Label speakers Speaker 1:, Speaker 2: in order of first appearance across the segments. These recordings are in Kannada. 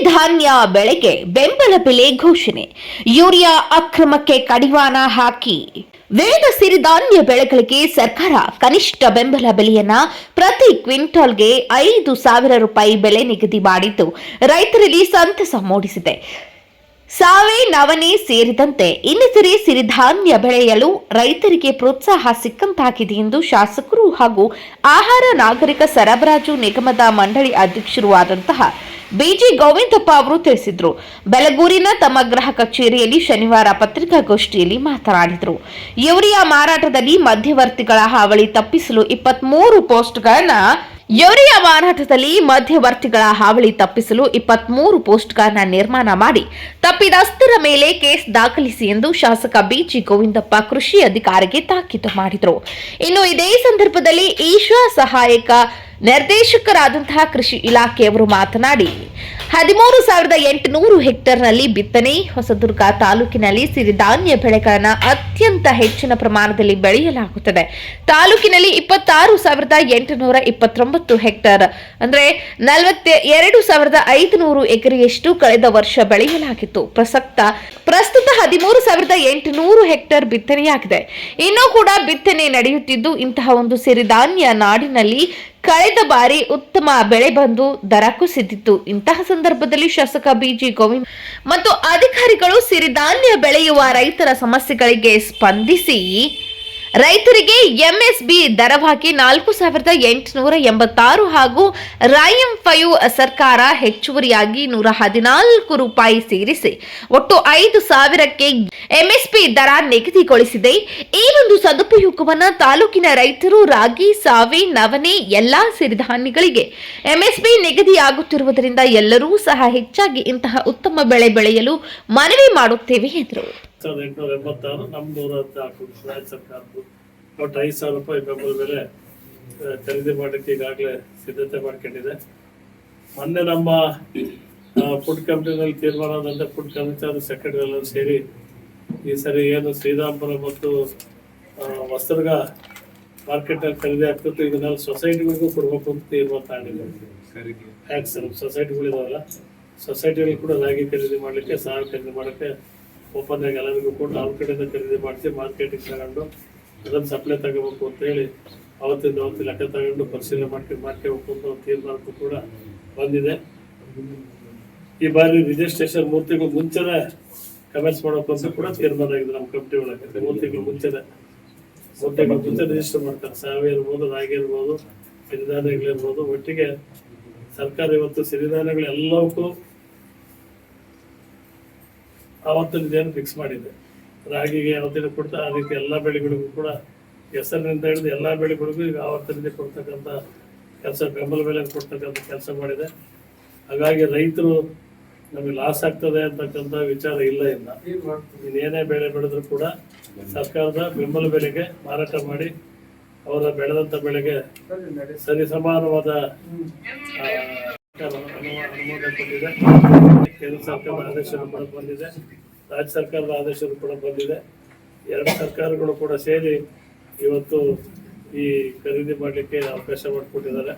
Speaker 1: ಸಿರಿಧಾನ್ಯ ಬೆಳೆಗೆ ಬೆಂಬಲ ಬೆಲೆ ಘೋಷಣೆ. ಯೂರಿಯಾ ಅಕ್ರಮಕ್ಕೆ ಕಡಿವಾಣ ಹಾಕಿ. ವಿವಿಧ ಸಿರಿಧಾನ್ಯ ಬೆಳೆಗಳಿಗೆ ಸರ್ಕಾರ ಕನಿಷ್ಠ ಬೆಂಬಲ ಬೆಲೆಯನ್ನ ಪ್ರತಿ ಕ್ವಿಂಟಾಲ್ಗೆ ಐದು ಸಾವಿರ ರೂಪಾಯಿ ಬೆಲೆ ನಿಗದಿ ಮಾಡಿದ್ದು ರೈತರಲ್ಲಿ ಸಂತಸ ಮೂಡಿಸಿದೆ. ಸಾವೆ ನವನೆ ಸೇರಿದಂತೆ ಇನ್ನಿತರೆ ಸಿರಿಧಾನ್ಯ ಬೆಳೆಯಲು ರೈತರಿಗೆ ಪ್ರೋತ್ಸಾಹ ಸಿಕ್ಕಂತಾಗಿದೆ ಎಂದು ಶಾಸಕರು ಹಾಗೂ ಆಹಾರ ನಾಗರಿಕ ಸರಬರಾಜು ನಿಗಮದ ಮಂಡಳಿ ಅಧ್ಯಕ್ಷರು ಆದಂತಹ ಬಿಜಿ ಗೋವಿಂದಪ್ಪ ಅವರು ತಿಳಿಸಿದರು. ಬೆಳಗೂರಿನ ತಮ್ಮ ಗೃಹ ಕಚೇರಿಯಲ್ಲಿ ಶನಿವಾರ ಪತ್ರಿಕಾಗೋಷ್ಠಿಯಲ್ಲಿ ಮಾತನಾಡಿದರು. ಯೂರಿಯಾ ಮಾರಾಟದಲ್ಲಿ ಮಧ್ಯವರ್ತಿಗಳ ಹಾವಳಿ ತಪ್ಪಿಸಲು ಇಪ್ಪತ್ಮೂರು ಪೋಸ್ಟ್ಗಳನ್ನ ಯೂರಿಯಾ ಮಾರಾಟದಲ್ಲಿ ಮಧ್ಯವರ್ತಿಗಳ ಹಾವಳಿ ತಪ್ಪಿಸಲು ಇಪ್ಪತ್ಮೂರು ಪೋಸ್ಟ್ಗಳನ್ನು ನಿರ್ಮಾಣ ಮಾಡಿ ತಪ್ಪಿದಸ್ತರ ಮೇಲೆ ಕೇಸ್ ದಾಖಲಿಸಿ ಎಂದು ಶಾಸಕ ಬಿಜಿ ಗೋವಿಂದಪ್ಪ ಕೃಷಿ ಅಧಿಕಾರಿಗೆ ತಾಕೀತು ಮಾಡಿದರು. ಇನ್ನು ಇದೇ ಸಂದರ್ಭದಲ್ಲಿ ಈಶ್ವರ ಸಹಾಯಕ ನಿರ್ದೇಶಕರಾದಂತಹ ಕೃಷಿ ಇಲಾಖೆಯವರು ಮಾತನಾಡಿ ಹದಿಮೂರು ಸಾವಿರದ ಎಂಟುನೂರು ಹೆಕ್ಟೇರ್ನಲ್ಲಿ ಬಿತ್ತನೆ, ಹೊಸದುರ್ಗ ತಾಲೂಕಿನಲ್ಲಿ ಸಿರಿಧಾನ್ಯ ಬೆಳೆಗಳನ್ನು ಅತ್ಯಂತ ಹೆಚ್ಚಿನ ಪ್ರಮಾಣದಲ್ಲಿ ಬೆಳೆಯಲಾಗುತ್ತದೆ. ತಾಲೂಕಿನಲ್ಲಿ ಇಪ್ಪತ್ತಾರು ಸಾವಿರದ ಎಂಟುನೂರ ಇಪ್ಪತ್ತೊಂಬತ್ತು ಹೆಕ್ಟೇರ್, ಅಂದ್ರೆ ನಲವತ್ತ ಎರಡು ಸಾವಿರದ ಐದುನೂರು ಎಕರೆಯಷ್ಟು ಕಳೆದ ವರ್ಷ ಬೆಳೆಯಲಾಗಿತ್ತು. ಪ್ರಸಕ್ತ, ಪ್ರಸ್ತುತ ಹದಿಮೂರು ಸಾವಿರದ ಎಂಟುನೂರು ಹೆಕ್ಟೇರ್ ಬಿತ್ತನೆಯಾಗಿದೆ. ಇನ್ನೂ ಕೂಡ ಬಿತ್ತನೆ ನಡೆಯುತ್ತಿದ್ದು, ಇಂತಹ ಒಂದು ಸಿರಿಧಾನ್ಯ ನಾಡಿನಲ್ಲಿ ಕಳೆದ ಬಾರಿ ಉತ್ತಮ ಬೆಳೆ ಬಂದು ದರ ಕುಸಿದಿತ್ತು. ಇಂತಹ ಸಂದರ್ಭದಲ್ಲಿ ಶಾಸಕ ಬಿಜಿ ಗೋವಿಂದ್ ಮತ್ತು ಅಧಿಕಾರಿಗಳು ಸಿರಿಧಾನ್ಯ ಬೆಳೆಯುವ ರೈತರ ಸಮಸ್ಯೆಗಳಿಗೆ ಸ್ಪಂದಿಸಿ ರೈತರಿಗೆ ಎಂಎಸ್ಬಿ ದರವಾಗಿ ನಾಲ್ಕು ಸಾವಿರದ ಎಂಟುನೂರ ಎಂಬತ್ತಾರು ಹಾಗೂ ರಾಯಂ ಫೈವ್ ಸರ್ಕಾರ ಹೆಚ್ಚುವರಿಯಾಗಿ ನೂರ ಹದಿನಾಲ್ಕು ರೂಪಾಯಿ ಸೇರಿಸಿ ಒಟ್ಟು ಐದು ಸಾವಿರಕ್ಕೆ ಎಂಎಸ್ಪಿ ದರ ನಿಗದಿಗೊಳಿಸಿದೆ. ಈ ಒಂದು ಸದುಪಯೋಗವನ್ನು ತಾಲೂಕಿನ ರೈತರು ರಾಗಿ, ಸಾವೆ ನವನೆ ಎಲ್ಲಾ ಸಿರಿಧಾನ್ಯಗಳಿಗೆ ಎಂಎಸ್ಪಿ ನಿಗದಿಯಾಗುತ್ತಿರುವುದರಿಂದ ಎಲ್ಲರೂ ಸಹ ಹೆಚ್ಚಾಗಿ ಇಂತಹ ಉತ್ತಮ ಬೆಳೆ ಬೆಳೆಯಲು ಮನವಿ ಮಾಡುತ್ತೇವೆ ಎಂದರು.
Speaker 2: ಸಾವಿರದ ಎಂಟುನೂರ ಎಂಬತ್ತಾರು ನಮ್ಮ ನೂರ ಹದಿನಾಲ್ಕು ರಾಜ್ಯ ಸರ್ಕಾರದ್ದು. ಒಟ್ಟು ಐದು ಸಾವಿರ ರೂಪಾಯಿ ಬೆಂಬಲ ಬೆಲೆ ಖರೀದಿ ಮಾಡಲಿಕ್ಕೆ ಈಗಾಗಲೇ ಸಿದ್ಧತೆ ಮಾಡ್ಕೊಂಡಿದೆ. ಮೊನ್ನೆ ನಮ್ಮ ಫುಡ್ ಕಂಪ್ನಿನಲ್ಲಿ ತೀರ್ಮಾನ ಆದಂತೆ ಫುಡ್ ಕಮಿಟಿ ಸೆಕ್ರೆಟರಿ ಎಲ್ಲರೂ ಸೇರಿ ಈ ಸರಿ ಏನು ಶ್ರೀರಾಮ್ಪುರ ಮತ್ತು ಹೊಸದುರ್ಗ ಮಾರ್ಕೆಟ್ನಲ್ಲಿ ಖರೀದಿ ಆಗ್ತಿತ್ತು. ಇದನ್ನೆಲ್ಲ ಸೊಸೈಟಿಗಳಿಗೂ ಕೊಡ್ಬೇಕು ಅಂತ ತೀರ್ಮಾನ ತಗೊಂಡಿದ್ದಾರೆ ಟ್ಯಾಕ್ಸ್ ಸೊಸೈಟಿಗಳಿದಾವಲ್ಲ ಸೊಸೈಟಿಗಳು ಕೂಡ ರಾಗಿ ಖರೀದಿ ಮಾಡಲಿಕ್ಕೆ ಸಾಲ ಖರೀದಿ ಮಾಡೋಕ್ಕೆ ಓಪನ್ ಆಗಿ ಎಲ್ಲರಿಗೂ ಕೂಡ ಅವ್ರ ಕಡೆಯಿಂದ ಖರೀದಿ ಮಾಡಿಸಿ ಮಾರ್ಕೆಟಿಗೆ ತಗೊಂಡು ಅದನ್ನು ಸಪ್ಲೈ ತಗೋಬೇಕು ಅಂತ ಹೇಳಿ ಅವತ್ತಿಂದ ಅವತ್ತು ಲೆಕ್ಕ ತಗೊಂಡು ಪರಿಶೀಲನೆ ಮಾಡ್ಕೊಂಡು ಮಾರ್ಕೆಟ್ ಅಂತ ತೀರ್ಮಾನಕ್ಕೂ ಕೂಡ ಬಂದಿದೆ. ಈ ಬಾರಿ ರಿಜಿಸ್ಟ್ರೇಷನ್ ಮೂರು ತಿಂಗಳು ಮುಂಚೆನೆ ಕಮೆಂಟ್ಸ್ ಮಾಡಬೇಕು ಅಂತ ಕೂಡ ತೀರ್ಮಾನ ಆಗಿದೆ ನಮ್ಮ ಕಂಪ್ನಿ ಒಳಗೆ. ಮೂರು ತಿಂಗಳು ಮುಂಚೆನೆ. ಮೂರು ತಿಂಗಳು ಮುಂಚೆ ರಿಜಿಸ್ಟರ್ ಮಾಡ್ತಾರೆ. ಸಾವಿ ಇರ್ಬೋದು, ರಾಗಿ ಇರ್ಬೋದು, ಸಿರಿಧಾನ್ಯಗಳಿರ್ಬೋದು. ಒಟ್ಟಿಗೆ ಸರ್ಕಾರ ಇವತ್ತು ಸಿರಿಧಾನ್ಯಗಳು ಎಲ್ಲವಕ್ಕೂ ಆವತ್ತಿನ ದಿನ ಫಿಕ್ಸ್ ಮಾಡಿದ್ದೆ. ರಾಗಿಗೆ ಯಾವತ್ತಿನ ಕೊಡ್ತಾ ಆ ರೀತಿ ಎಲ್ಲ ಬೆಳೆಗಳಿಗೂ ಕೂಡ ಹೆಸರಿನಿಂದ ಹಿಡಿದು ಎಲ್ಲ ಬೆಳೆಗಳಿಗೂ ಈಗ ಆವತ್ತಿನಿಂದ ಕೊಡ್ತಕ್ಕಂಥ ಕೆಲಸ ಬೆಂಬಲ ಬೆಲೆ ಕೊಡ್ತಕ್ಕಂಥ ಕೆಲಸ ಮಾಡಿದೆ. ಹಾಗಾಗಿ ರೈತರು ನಮಗೆ ಲಾಸ್ ಆಗ್ತದೆ ಅಂತಕ್ಕಂಥ ವಿಚಾರ ಇಲ್ಲ ಇಲ್ಲ ಇನ್ನೇನೇ ಬೆಳೆ ಬೆಳೆದ್ರು ಕೂಡ ಸರ್ಕಾರದ ಬೆಂಬಲ ಬೆಲೆಗೆ ಮಾರಾಟ ಮಾಡಿ ಅವರ ಬೆಳೆದಂಥ ಬೆಳೆಗೆ ಸರಿ ಸಮಾನವಾದ ಆ, ಅನುಮೋ- ಬಂದಿದೆ ಕೇಂದ್ರ ಸರ್ಕಾರದ ಆದೇಶ ಕೂಡ ಬಂದಿದೆ ರಾಜ್ಯ ಸರ್ಕಾರದ ಆದೇಶವೂ ಕೂಡ ಬಂದಿದೆ ಎರಡು ಸರ್ಕಾರಗಳು ಕೂಡ ಸೇರಿ ಇವತ್ತು ಈ ಖರೀದಿ ಮಾಡಲಿಕ್ಕೆ ಅವಕಾಶ ಮಾಡಿಕೊಟ್ಟಿದ್ದಾರೆ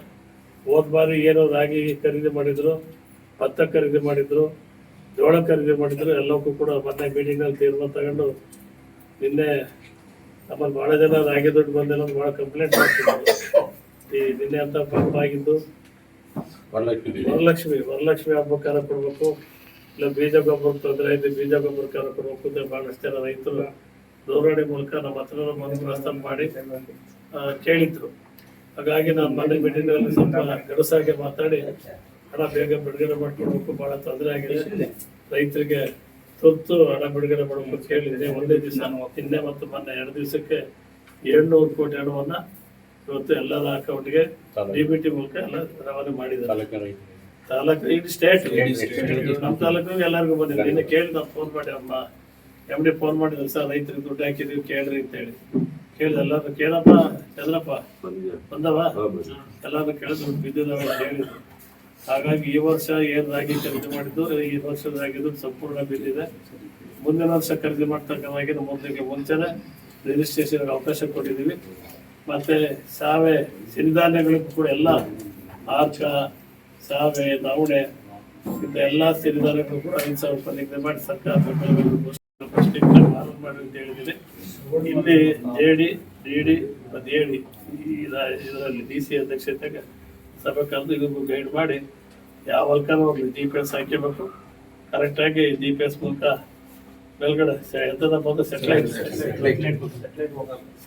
Speaker 2: ಹೋದ ಬಾರಿ ಏನು ರಾಗಿ ಖರೀದಿ ಮಾಡಿದ್ರು ಭತ್ತ ಖರೀದಿ ಮಾಡಿದ್ರು ಜೋಳ ಖರೀದಿ ಮಾಡಿದ್ರು ಎಲ್ಲಕ್ಕೂ ಕೂಡ ಮೊನ್ನೆ ಮೀಟಿಂಗ್ನಲ್ಲಿ ತೀರ್ಮಾನ ತಗೊಂಡು ನಿನ್ನೆ ನಮ್ಮಲ್ಲಿ ಬಹಳ ಜನ ರಾಗಿ ದುಡ್ಡು ಬಂದಿಲ್ಲ ಭಾಳ ಕಂಪ್ಲೇಂಟ್ ಮಾಡ್ತಿದ್ರು ಈ ನಿನ್ನೆ ಅಂತ ಪಾಪ ಆಗಿದ್ದು ವರಲಕ್ಷ್ಮಿ ವರಲಕ್ಷ್ಮಿ ಹಬ್ಬಕ್ಕಾರ ಕೊಡ್ಬೇಕು. ಇಲ್ಲ ಬೀಜ ಗೊಬ್ಬರ ತೊಂದರೆ ಐತೆ ಬೀಜ ಗೊಬ್ಬರಕ್ಕಾರ ಕೊಡ್ಬೇಕು. ಅಂತ ಬಹಳಷ್ಟು ಜನ ರೈತರು ದೂರವಾಣಿ ಮೂಲಕ ನಮ್ಮ ಹತ್ರ ಮನಸ್ಸನ್ನು ಮಾಡಿ ಆ, ಕೇಳಿದ್ರು. ಹಾಗಾಗಿ ನಾನು ಮನೆ ಮೀಟಿಂಗ್ನಲ್ಲಿ ಸ್ವಲ್ಪ ಗಡಸಾಗೆ ಮಾತಾಡಿ ಹಣ ಬೇಗ ಬಿಡುಗಡೆ ಮಾಡ್ಕೊಡ್ಬೇಕು. ಬಹಳ ತೊಂದರೆ ಆಗಿದೆ. ರೈತರಿಗೆ ತುರ್ತು ಹಣ ಬಿಡುಗಡೆ ಮಾಡಬೇಕು ಅಂತ ಒಂದೇ ಒಂದೇ ದಿವಸ ನಿನ್ನೆ ಮತ್ತು ಮೊನ್ನೆ ಎರಡು ದಿವಸಕ್ಕೆ ಏಳ್ನೂರು ಕೋಟಿ ಹಣವನ್ನ ಇವತ್ತು ಎಲ್ಲರ ಅಕೌಂಟ್ಗೆ ಡಿ ಬಿ ಟಿ ಮೂಲಕ ಎಲ್ಲ ರವಾನೆ ಮಾಡಿದ್ದಾರೆ. ತಾಲೂಕು ಇಡೀ ಸ್ಟೇಟ್ ನಮ್ಮ ತಾಲೂಕಿಗೆ ಎಲ್ಲರಿಗೂ ಬಂದಿದೆ. ಇನ್ನು ಕೇಳಿ ನಾವು ಫೋನ್ ಮಾಡಿ ಅಮ್ಮ ಎಂ ಡಿ ಫೋನ್ ಮಾಡಿದ್ರು. ಸರ್ ರೈತರಿಗೆ ದುಡ್ಡು ಹಾಕಿದೀವಿ ಕೇಳ್ರಿ ಅಂತ ಹೇಳಿ ಕೇಳಿದ ಎಲ್ಲರೂ ಕೇಳಪ್ಪ ಚಂದ್ರಪ್ಪ ಬಂದವ? ಎಲ್ಲರೂ ಕೇಳಿದ್ರು ಬಿದ್ದಿದ್ದಾವೆ ಅಂತ ಹೇಳಿದ್ರು. ಹಾಗಾಗಿ ಈ ವರ್ಷ ಏನ್ ರಾಗಿ ಖರೀದಿ ಮಾಡಿದ್ದು ಈ ವರ್ಷದ ರಾಗಿ ದುಡ್ಡು ಸಂಪೂರ್ಣ ಬಿದ್ದಿದೆ. ಮುಂದಿನ ವರ್ಷ ಖರೀದಿ ಮಾಡ್ತಕ್ಕಂಥ ಮುಂದಕ್ಕೆ ಮುಂಚೆನೆ ರಿಜಿಸ್ಟ್ರೇಷನ್ ಅವಕಾಶ ಕೊಟ್ಟಿದ್ದೀವಿ. ಮತ್ತೆ ಸಾವೆ ಸಿರಿಧಾನ್ಯಗಳಿಗೂ ಕೂಡ ಎಲ್ಲ ಆರ್ಚ ಸಾವೆ ನವಣೆ ಇಂಥ ಎಲ್ಲ ಸಿರಿಧಾನ್ಯಗಳು ಕೂಡ ಐದು ಸಾವಿರ ರೂಪಾಯಿ ನಿಗದಿ ಮಾಡಿ ಸರ್ಕಾರ ಅಂತ ಹೇಳಿದ್ದೀನಿ. ಇಲ್ಲಿ ಜೆ ಡಿ ಡಿ ಡಿ ಮತ್ತು ಎ ಡಿ ಇದರಲ್ಲಿ ಡಿ ಸಿ ಅಧ್ಯಕ್ಷತೆಗೆ ಸಭೆ ಕರೆದು ಇದಕ್ಕೂ ಗೈಡ್ ಮಾಡಿ ಯಾವ ವರ್ಕರ್ ಹೋಗಲಿ ಜಿ ಪಿ ಎಸ್ ಹಾಕಿಬೇಕು ಕರೆಕ್ಟಾಗಿ ಜಿ ಪಿ ಎಸ್ ಮೂಲಕ ಮೇಲ್ಗಡೆ ಎಂತದ ಬಂದು ಸೆಟ್ಲೈಟ್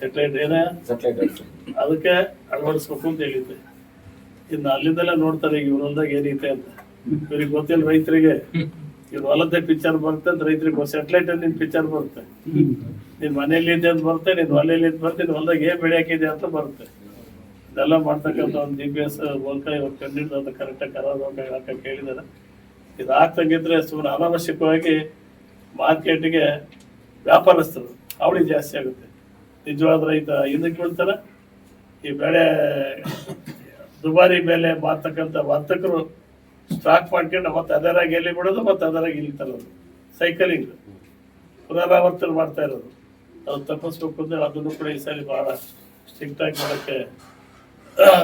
Speaker 2: ಸೆಟ್ಲೈಟ್ ಏನೇ ಅದಕ್ಕೆ ಅಳವಡಿಸ್ಬೇಕು ಅಂತ ಹೇಳಿದ್ದೆ. ಇನ್ನು ಅಲ್ಲಿಂದಲೇ ನೋಡ್ತಾರೆ ಈಗ ಇವ್ರೊಂದಾಗ ಏನೈತೆ ಅಂತ. ಇವ್ರಿಗೆ ಗೊತ್ತಿಲ್ಲ ರೈತರಿಗೆ. ಇವ್ರ ಹೊಲದ ಪಿಕ್ಚರ್ ಬರುತ್ತೆ ಅಂತ ರೈತರಿಗೆ ಸೆಟ್ಲೈಟ್ ನಿನ್ ಪಿಕ್ಚರ್ ಬರುತ್ತೆ. ನಿನ್ ಮನೇಲಿ ಇದೆ ಅಂತ ಬರುತ್ತೆ ನಿನ್ ಹೊಲೆಯಲ್ಲಿ ಇದ್ ಬರುತ್ತೆ ನಿನ್ ಹೊಲದಾಗ ಏನ್ ಬೆಳೆ ಹಾಕಿದೆ ಅಂತ ಬರುತ್ತೆ. ಇದೆಲ್ಲ ಮಾಡ್ತಕ್ಕಂಥ ಒಂದು ಜಿ ಪಿ ಎಸ್ ಮೂಲಕ ಇವ್ರು ಕಂಡಿಡ್ದು ಅದು ಕರೆಕ್ಟಾಗಿ ಕರೋದು ಹಾಕಕ್ಕೆ ಹೇಳಿದ್ದಾರೆ. ಇದು ಆಗ್ತಂಗಿದ್ರೆ ಸುಮ್ಮನೆ ಅನಾವಶ್ಯಕವಾಗಿ ಮಾರ್ಕೆಟ್ಗೆ ವ್ಯಾಪಾರಸ್ಥರು, ಅವಳಿ ಜಾಸ್ತಿ ಆಗುತ್ತೆ. ನಿಜವಾದ ರೈತ ಹಿಂದಕ್ಕೆ ಬೀಳ್ತಾರೆ ಈ ಬೆಳೆ, ದುಬಾರಿ ಬೆಲೆ ಮಾರ್ತಕ್ಕಂಥ ವರ್ತಕರು ಸ್ಟಾಕ್ ಮಾಡ್ಕೊಂಡು ಮತ್ತೆ ಅದರಾಗಿ ಎಲ್ಲಿ ಬಿಡೋದು ಮತ್ತೆ ಅದರಾಗಿ ಇಲ್ಲಿ ತರೋದು. ಸೈಕಲಿಂಗ್ ಪುನರಾವರ್ತನೆ ಮಾಡ್ತಾ ಇರೋದು. ಅದು ತಪ್ಪಿಸ್ಬೇಕು ಅಂದ್ರೆ ಅದನ್ನು ಕೂಡ ಈ ಸಾರಿ ಭಾಳ ಸ್ಟ್ರಿಕ್ಟ್ ಆಗಿ ಮಾಡೋಕ್ಕೆ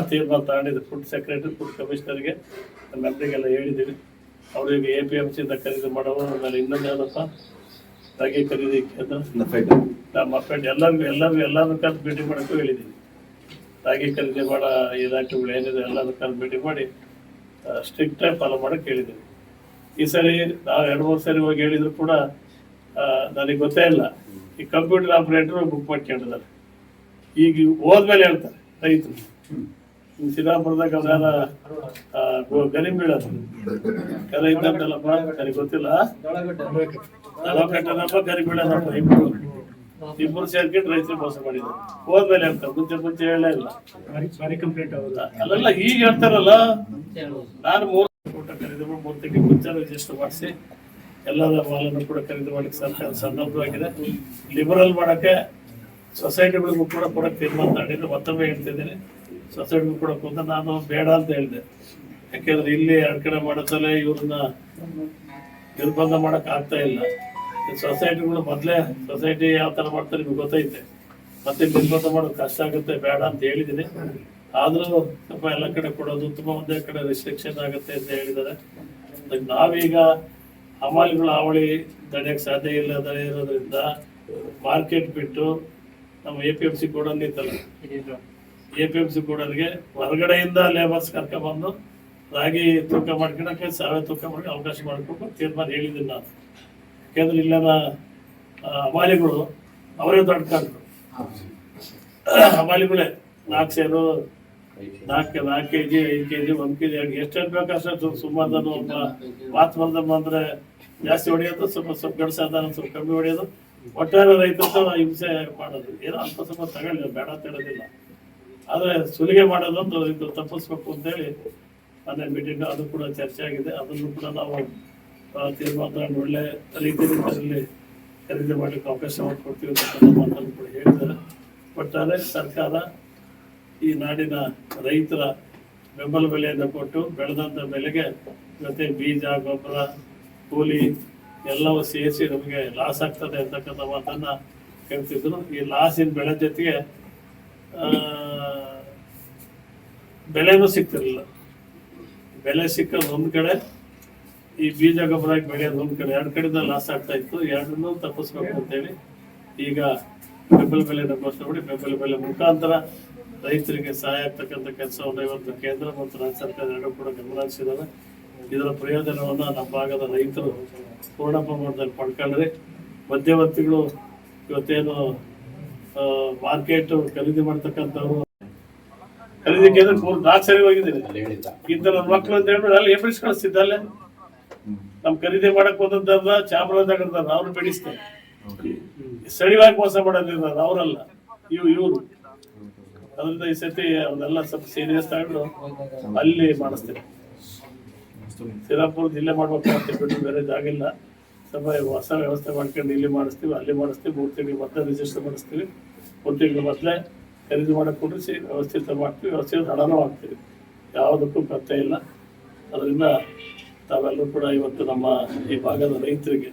Speaker 2: ತೀರ್ಮಾನ ತಗೊಂಡಿದ್ದೆ. ಫುಡ್ ಸೆಕ್ರೆಟರಿ ಫುಡ್ ಕಮಿಷನರ್ಗೆ ಮೆಂಬರಿಗೆಲ್ಲ ಹೇಳಿದ್ದೀವಿ. ಅವ್ರಿಗೆ ಎ ಪಿ ಎಂ ಸಿಯಿಂದ ಖರೀದಿ ಮಾಡೋರು ಆಮೇಲೆ ಇನ್ನೊಂದು ಏನಪ್ಪ? ರಾಗಿ ಖರೀದಿ ಕೇಂದ್ರ? ನಮ್ಮ ಫ್ರೆಂಡ್ ಎಲ್ಲರಿಗೂ ಎಲ್ಲರಿಗೂ ಎಲ್ಲರೂ ಕರೆದು ಭೇಟಿ ಮಾಡೋಕ್ಕೂ ಹೇಳಿದ್ದೀನಿ ರಾಗಿ ಖರೀದಿ ಮಾಡೋ ಇಲಾಖೆಗಳು ಏನಿದೆ ಎಲ್ಲರೂ ಕರೆದು ಭೇಟಿ ಮಾಡಿ ಸ್ಟ್ರಿಕ್ಟ್ ಆಗಿ ಫಾಲೋ ಮಾಡೋಕ್ಕೆ ಹೇಳಿದ್ದೀನಿ ಈ ಸರಿ ನಾವು ಎರಡು ಮೂರು ಸರಿ ಹೋಗಿ ಹೇಳಿದ್ರು ಕೂಡ ನನಗೆ ಗೊತ್ತೇ ಇಲ್ಲ. ಈ ಕಂಪ್ಯೂಟರ್ ಆಪರೇಟರ್ ಬುಕ್ ಮಾಡ್ಕೊಂಡಿದ್ದಾರೆ. ಈಗ ಹೋದ್ಮೇಲೆ ಹೇಳ್ತಾರೆ ರೈತರು. ಸಿದ್ದಾಪುರದಾಗ ಅವ್ರ ಗರಿಮ್ ಬೀಳದು ಕೆಲ ಇದ್ದಂತಲ್ಲಪ್ಪ ನನಗೆ ಗೊತ್ತಿಲ್ಲ. ನಲವತ್ತೆಂಟನಪ್ಪ ಗರಿ ಬೀಳದಪ್ಪ ಇಬ್ರು. ಇಬ್ಬರು ಸೇರ್ಕೊಂಡು ರೈತರು ಮೋಸ ಮಾಡಿದ್ರು. ಹೋದ್ಮೇಲೆ ಹೇಳ್ತಾರೆ ಮುಂಚೆ ಮುಂಚೆ ಹೇಳೇ ಇಲ್ಲ.
Speaker 3: ಸಾರಿ ಕಂಪ್ಲೇಂಟ್ ಹೌದಾ
Speaker 2: ಅಲ್ಲೆಲ್ಲ ಈಗ ಹೇಳ್ತಾರಲ್ಲ ನಾನು ಮೂರು ಊಟ ಖರೀದಿ ಮಾಡಿ ಮೂರು ಮುಂಚೆ ರಿಜಿಸ್ಟರ್ ಮಾಡಿಸಿ ಎಲ್ಲರ ಮಾಲನ್ನು ಕೂಡ ಖರೀದಿ ಮಾಡ್ಲಿಕ್ಕೆ ಸರ್ಕಾರ ಸನ್ನದ್ಧವಾಗಿದೆ. ಲಿಬರಲ್ ಮಾಡಕ್ಕೆ ಸೊಸೈಟಿಗಳಿಗೂ ಕೂಡ ಕೊಡಕ್ಕೆ ತೀರ್ಮಾನ ಮಾಡಿದ್ರು. ಮತ್ತೊಮ್ಮೆ ಹೇಳ್ತಿದ್ದೀನಿ. ಸೊಸೈಟಿಗೂ ಕೊಡಕ್ಕೆ ಅಂತ ನಾನು ಬೇಡ ಅಂತ ಹೇಳಿದೆ. ಯಾಕೆಂದ್ರೆ ಇಲ್ಲಿ ಎರಡು ಕಡೆ ಮಾಡೋದಲ್ಲೇ ಇವ್ರನ್ನ ನಿರ್ಬಂಧ ಮಾಡಕ್ ಆಗ್ತಾ ಇಲ್ಲ. ಸೊಸೈಟಿಗಳು ಮೊದಲೇ ಸೊಸೈಟಿ ಯಾವ ತರ ಮಾಡ್ತಾರೆ ನಿಮ್ಗೆ ಗೊತ್ತೈತೆ. ಮತ್ತೆ ನಿರ್ಬಂಧ ಮಾಡೋದು ಕಷ್ಟ ಆಗುತ್ತೆ, ಬೇಡ ಅಂತ ಹೇಳಿದ್ದೀನಿ. ಆದ್ರೂ ಸ್ವಲ್ಪ ಎಲ್ಲ ಕಡೆ ಕೊಡೋದು, ತುಂಬಾ ಒಂದೇ ಕಡೆ ರಿಸ್ಟ್ರಿಕ್ಷನ್ ಆಗುತ್ತೆ ಅಂತ ಹೇಳಿದ್ದಾರೆ. ನಾವೀಗ ಹಮಾಲಿಗಳ ಹಾವಳಿ ತಡೆಯಕ್ಕೆ ಸಾಧ್ಯ ಇಲ್ಲದ ಇರೋದ್ರಿಂದ ಮಾರ್ಕೆಟ್ ಬಿಟ್ಟು ನಮ್ಮ A P M C godown A P M C ಬೋರ್ಡರ್ಗೆ ಹೊರಗಡೆಯಿಂದ ಲೇಬರ್ಸ್ ಕರ್ಕೊಂಡ್ಬಂದು ರಾಗಿ ತೂಕ ಮಾಡ್ಕೊಳಕ್ಕೆ ಸಾವಿರ ತೂಕ ಮಾಡಿ ಅವಕಾಶ ಮಾಡಿಕೊಂಡು ತೀರ್ಮಾನ ಹೇಳಿದ್ದೀನಿ ನಾನು. ಯಾಕೆಂದ್ರೆ ಇಲ್ಲೆಲ್ಲ ಅಮಾಲಿಗಳು ಅವರೇ ದೊಡ್ಡ ಕಂಡು ಹಮಾಲಿಗಳೇ ನಾಲ್ಕು ಸೇರು, ನಾಲ್ಕು ನಾಲ್ಕು ಕೆ ಜಿ ಐದು ಕೆ ಜಿ ಒಂದು ಕೆ ಜಿ ಎಷ್ಟು ಬೇಕು ಅಷ್ಟು ಸುಮಾರು ಒಬ್ಬ ಮಾತು ಬಂದ ಬಂದ್ರೆ ಜಾಸ್ತಿ ಹೊಡೆಯೋದು, ಸ್ವಲ್ಪ ಸ್ವಲ್ಪ ಗಡ್ಸ ಸ್ವಲ್ಪ ಕಮ್ಮಿ ಹೊಡೆಯೋದು. ಒಟ್ಟಾರೆ ರೈತರು ಹಿಂಸೆ ಮಾಡೋದು. ಏನೋ ಅಲ್ಪ ಸ್ವಲ್ಪ ತಗೊಳ್ಳಿ, ಬೇಡ ಅಂತ ಹೇಳೋದಿಲ್ಲ. ಆದ್ರೆ ಸುಲಿಗೆ ಮಾಡೋದೊಂದು ಇದು ತಪ್ಪಿಸ್ಬೇಕು ಅಂತೇಳಿ ಅದೇ ಮೀಟಿಂಗ್ ಅದು ಕೂಡ ಚರ್ಚೆ ಆಗಿದೆ. ಅದನ್ನು ಕೂಡ ನಾವು ತೀರ್ಮಾನ ಒಳ್ಳೆ ರೀತಿಯಲ್ಲಿ ಖರೀದಿ ಮಾಡಲಿಕ್ಕೆ ಅವಕಾಶ ಮಾಡಿಕೊಡ್ತೀವಿ ಅಂತ ಮಾತನ್ನು ಕೂಡ ಹೇಳಿದ್ದಾರೆ. ಒಟ್ಟಾರೆ ಸರ್ಕಾರ ಈ ನಾಡಿನ ರೈತರ ಬೆಂಬಲ ಬೆಲೆಯನ್ನು ಕೊಟ್ಟು ಬೆಳೆದಂತ ಬೆಲೆಗೆ ಜೊತೆ ಬೀಜ, ಗೊಬ್ಬರ, ಕೂಲಿ ಎಲ್ಲವೂ ಸೇರಿಸಿ ನಮಗೆ ಲಾಸ್ ಆಗ್ತದೆ ಅಂತಕ್ಕಂಥ ಮಾತನ್ನು ಹೇಳ್ತಿದ್ರು. ಈ ಲಾಸಿನ ಬೆಳೆ ಜೊತೆಗೆ ಬೆಲೆನೂ ಸಿಗ್ತಿರಲಿಲ್ಲ. ಬೆಲೆ ಸಿಕ್ಕೋದು ಒಂದು ಕಡೆ, ಈ ಬೀಜ ಗೊಬ್ಬರ ಹಾಕಿ ಬೆಳೆಯೋದು ಒಂದು ಕಡೆ. ಎರಡು ಕಡೆಯಿಂದ ಲಾಸ್ ಆಗ್ತಾ ಇತ್ತು. ಎರಡನ್ನೂ ತಪ್ಪಿಸ್ಬೇಕು ಅಂತೇಳಿ ಈಗ ಬೆಂಬಲ ಬೆಲೆ ಘೋಷಣೆ ಮಾಡಿ ಬೆಂಬಲ ಬೆಲೆ ಮುಖಾಂತರ ರೈತರಿಗೆ ಸಹಾಯ ಆಗ್ತಕ್ಕಂಥ ಕೆಲಸವನ್ನು ಇವತ್ತು ಕೇಂದ್ರ ಮತ್ತು ರಾಜ್ಯ ಸರ್ಕಾರ ಎರಡೂ ಕೂಡ ಗಮನ ಹರಿಸಿದಾವೆ ಇದರ ಪ್ರಯೋಜನವನ್ನು ನಮ್ಮ ಭಾಗದ ರೈತರು ಪೂರ್ಣ ಪ್ರಮಾಣದಲ್ಲಿ ಪಡ್ಕೊಂಡ್ರೆ ಮಧ್ಯವರ್ತಿಗಳು ಇವತ್ತೇನು ಮಾರ್ಕೆಟ್ ಖರೀದಿ ಮಾಡ್ತಕ್ಕಂಥವ್ರು. ಖರೀದಿ ಕೇಂದ್ರ ಮೂರು ನಾಲ್ಕು ಸರಿ ಹೋಗಿದ್ದೀನಿ. ಇಂಥ ನನ್ನ ಮಕ್ಕಳು ಅಂತ ಹೇಳ್ಬಿಟ್ಟು ಅಲ್ಲಿ ಎಫ್ರೆಸ್ ಕಳಿಸ್ತಿದ್ದ ಅಲ್ಲೇ. ನಮ್ ಖರೀದಿ ಮಾಡಕ್ ಹೋದದ್ದಲ್ಲ ಚಾಮರಾಜನಗರದ ಅವ್ರು ಬೆಳೆಸ್ತಾರೆ. ಸಡಿವಾಗಿ ಮೋಸ ಮಾಡೋದಿಲ್ಲ ಅವರಲ್ಲ. ಇವ್ ಇವ್ರು. ಅದರಿಂದ ಈ ಸತಿ ಅವನ್ನೆಲ್ಲ ಸ್ವಲ್ಪ ಸೀರಿಯಸ್ ತಗೊಂಡು ಅಲ್ಲಿ ಮಾಡಿಸ್ತೇವೆ ಸಿರಾಪುರ ಜಿಲ್ಲೆ ಮಾಡ್ಬೇಕು ಅಂತ ಬಿಟ್ಟು ಬೇರೆ ಜಾಗ ಸ್ವಲ್ಪ ಹೊಸ ವ್ಯವಸ್ಥೆ ಮಾಡ್ಕೊಂಡು ಇಲ್ಲಿ ಮಾಡಿಸ್ತೀವಿ, ಅಲ್ಲಿ ಮಾಡಿಸ್ತೀವಿ ಮೂರು ತಿಂಗಳು ಮತ್ತೆ ರಿಜಿಸ್ಟರ್ ಮಾಡಿಸ್ತೀವಿ. ಮೂರು ತಿಂಗಳು ಮೊದಲೇ. ಖರೀದಿ ಮಾಡಿ ಕೊಡಿಸಿ ವ್ಯವಸ್ಥಿತ ಮಾಡ್ತೀವಿ ವ್ಯವಸ್ಥಿತ ಹಣನೂ ಹಾಕ್ತೀವಿ. ಯಾವುದಕ್ಕೂ ಕೊರತೆ ಇಲ್ಲ. ಅದರಿಂದ ತಾವೆಲ್ಲರೂ ಕೂಡ ಇವತ್ತು ನಮ್ಮ ಈ ಭಾಗದ ರೈತರಿಗೆ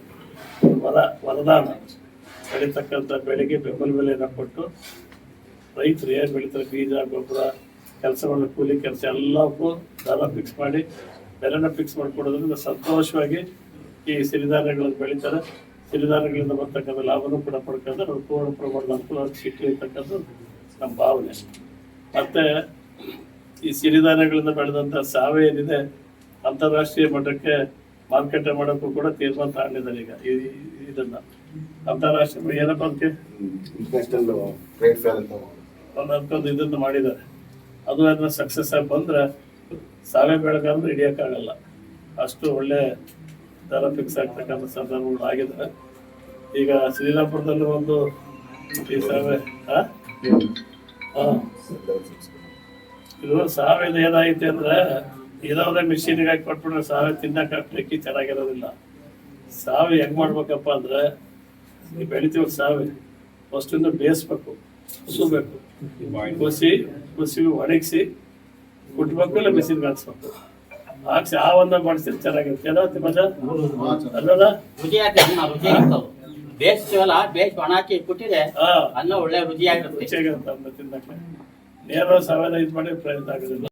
Speaker 2: ವರ, ವರದಾನ ಬೆಳೀತಕ್ಕಂಥ ಬೆಳೆಗೆ ಬೆಂಬಲ ಬೆಲೆಯನ್ನು ಕೊಟ್ಟು ರೈತರು ಏನು ಬೆಳೀತಾರೆ, ಬೀಜ, ಗೊಬ್ಬರ ಕೆಲಸಗಳನ್ನ ಕೂಲಿ ಕೆಲಸ ಎಲ್ಲಕ್ಕೂ ದರ ಫಿಕ್ಸ್ ಮಾಡಿ, ಬೆಲೆನ ಫಿಕ್ಸ್ ಮಾಡಿಕೊಡೋದ್ರಿಂದ ಸಂತೋಷವಾಗಿ ಈ ಸಿರಿಧಾನ್ಯಗಳನ್ನು ಬೆಳೀತಾರೆ. ಸಿರಿಧಾನ್ಯಗಳಿಂದ ಬರ್ತಕ್ಕಂಥ ಲಾಭನೂ ಕೂಡ ಪಡ್ಕೊಂಡ್ರೆ ಅವ್ರು ಪೂರ್ಣ ಪ್ರಮಾಣದ ಅನುಕೂಲ ಸಿಕ್ಕಲಿ ಅಂತಕ್ಕಂಥದ್ದು ನಮ್ಮ ಭಾವನೆ ಮತ್ತೆ ಈ ಸಿರಿಧಾನ್ಯಗಳಿಂದ ಬೆಳೆದಂಥ ಸಾವೆ ಏನಿದೆ ಅಂತಾರಾಷ್ಟ್ರೀಯ ಮಟ್ಟಕ್ಕೆ ಮಾರುಕಟ್ಟೆ ಮಾಡೋಕ್ಕೂ ಕೂಡ ತೀರ್ಮಾನ ತಗೊಂಡಿದ್ದಾರೆ ಈಗ ಈ- ಇದನ್ನ. ಅಂತಾರಾಷ್ಟ್ರೀಯ ಏನಪ್ಪ ಅದಕ್ಕೆ ಅನ್ಕೊಂಡು ಇದನ್ನ ಮಾಡಿದ್ದಾರೆ. ಅದು ಅದನ್ನ ಸಕ್ಸಸ್ ಆಗಿ ಬಂದ್ರೆ ಸಾವೆ ಬೆಳೆಗಾರರು ಹಿಡಿಯೋಕ್ಕಾಗಲ್ಲ ಅಷ್ಟು ಒಳ್ಳೆ ದರ ಫಿಕ್ಸ್ ಆಗ್ತಕ್ಕಂಥ ಸಂದರ್ಭಗಳು ಆಗಿದ್ರೆ, ಈಗ ಶ್ರೀರಾಮಪುರದಲ್ಲಿ ಒಂದು ಈ ಸರ್ವೆ. ಇದು ಸಾವಿರದ ಏನಾಗಿದೆ ಅಂದ್ರೆ ಇರೋದೇ ಮಿಷಿನ್ಗೆ ಹಾಕಿ ಕೊಟ್ಬಿಟ್ರೆ ಸಾವೆ ತಿನ್ನಕ್ಕೆ ಅಕ್ಕಿ ಚೆನ್ನಾಗಿರೋದಿಲ್ಲ. ಸಾವೆ ಹೆಂಗ್ ಮಾಡ್ಬೇಕಪ್ಪ ಅಂದ್ರೆ ಬೆಳಿತೀವಿ ಸಾವೆ ಫಸ್ಟಿಂದ ಬೇಯಿಸ್ಬೇಕು, ಕುಸಬೇಕು. ಕುಸಿ ಕುಸಿ ಒಣಗಿಸಿ, ಕುಟ್ಬೇಕು ಇಲ್ಲ ಮಿಷಿನ್ಗೆ ಹಾಕ್ಸ್ಬೇಕು. ಹಾಕ್ಸಿ ಆ ಒಂದ ಮಾಡಿಸಿದ್ರೆ ಚೆನ್ನಾಗಿರುತ್ತೆ. ಅಲ್ಲ ಮಜಾ ಅಲ್ಲದ
Speaker 4: ರುಚಿ ಆಗ್ತದೆ ಅನ್ನ ರುಚಿ ಆಗ್ತಾವ ಬೇಯಿಸ್ತೀವಲ್ಲ ಬೇಯಿಸಿ ಒಣ ಹಾಕಿ ಅನ್ನ ಒಳ್ಳೆ
Speaker 2: ರುಚಿಯಾಗಿರುತ್ತೆ. ಅಂತ ತಿನ್ನಕ್ಕೆ. ನೇರ ಇದು ಮಾಡಿ ಪ್ರಯತ್ನ ಆಗೋದಿಲ್ಲ.